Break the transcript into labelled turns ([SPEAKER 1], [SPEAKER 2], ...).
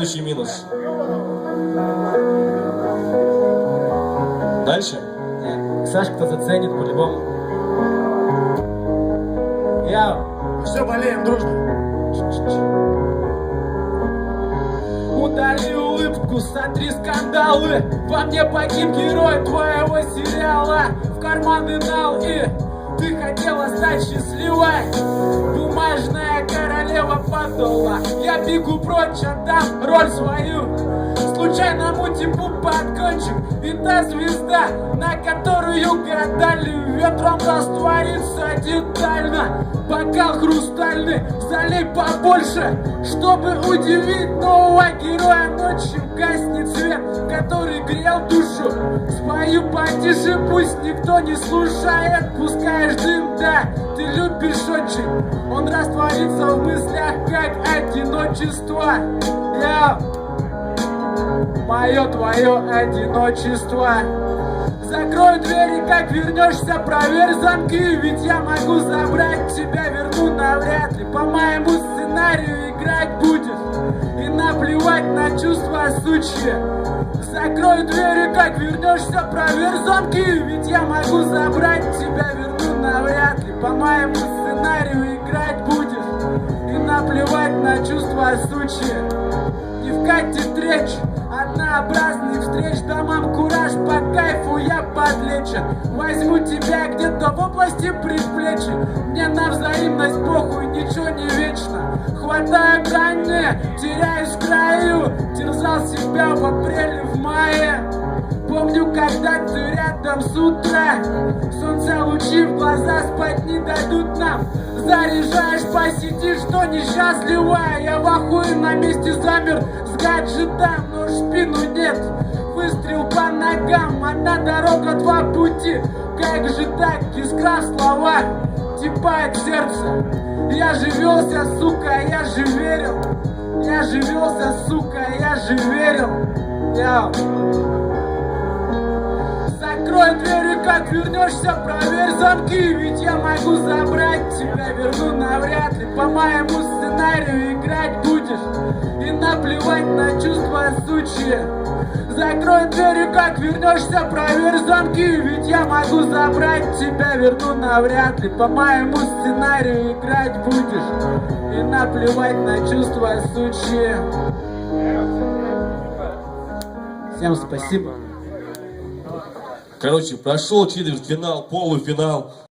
[SPEAKER 1] Следующий минус. Дальше.
[SPEAKER 2] Сашка-то заценит по-любому. Я
[SPEAKER 3] Все, болеем дружно.
[SPEAKER 2] Удали улыбку, сотри скандалы Во мне погиб герой твоего сериала В карманы нал и ты хотела стать счастливой Бумажная королева подола Я бегу прочь, отдам роль свою Случайному типу подгончик. И та звезда, на которую гадали Ветром растворится детально. Бокал хрустальный, залей побольше Чтобы удивить нового героя Ночью гаснет свет, который грел душу. Спою потише, пусть никто не слушает. Пускаешь дым, да, ты любишь очень. Он растворится в мыслях, как одиночество. Я мое твое одиночество. Закрой двери, как вернешься, проверь замки, ведь я могу забрать тебя, верну навряд ли. По моему сценарию играть будешь, и наплевать на чувства сучьи. Закрой двери, как вернешься, проверь замки, ведь я могу забрать тебя, верну навряд ли. По моему сценарию играть будешь, и наплевать на чувства сучьи. Не вкатит речь Однообразных встреч Домам кураж по кайфу я подлечен. Возьму тебя где-то в области предплечья. Мне на взаимность похуй, ничего не вечно. Хватаю грани, теряюсь в краю Терзал себя в апреле, в мае. Помню, когда ты рядом с утра Солнце лучи в глаза спать не дадут нам. Заряжаешь по сети, что несчастливая. Я в ахуе на месте замер с гаджетом Но спину нет, выстрел по ногам Одна дорога, два пути. Как же так, искра в словах Типает сердце? Я же велся, сука, я же верил. Я же велся, сука, я же верил. Я... Закрой двери, как вернешься, проверь замки Ведь я могу забрать тебя, верну навряд ли. По моему сценарию играть будешь И наплевать на чувства сучьи Закрой двери, как вернешься, проверь замки Ведь я могу забрать тебя, верну навряд ли. По моему сценарию играть будешь И наплевать на чувства сучьи Всем спасибо.
[SPEAKER 1] Короче, прошел четвертьфинал, полуфинал.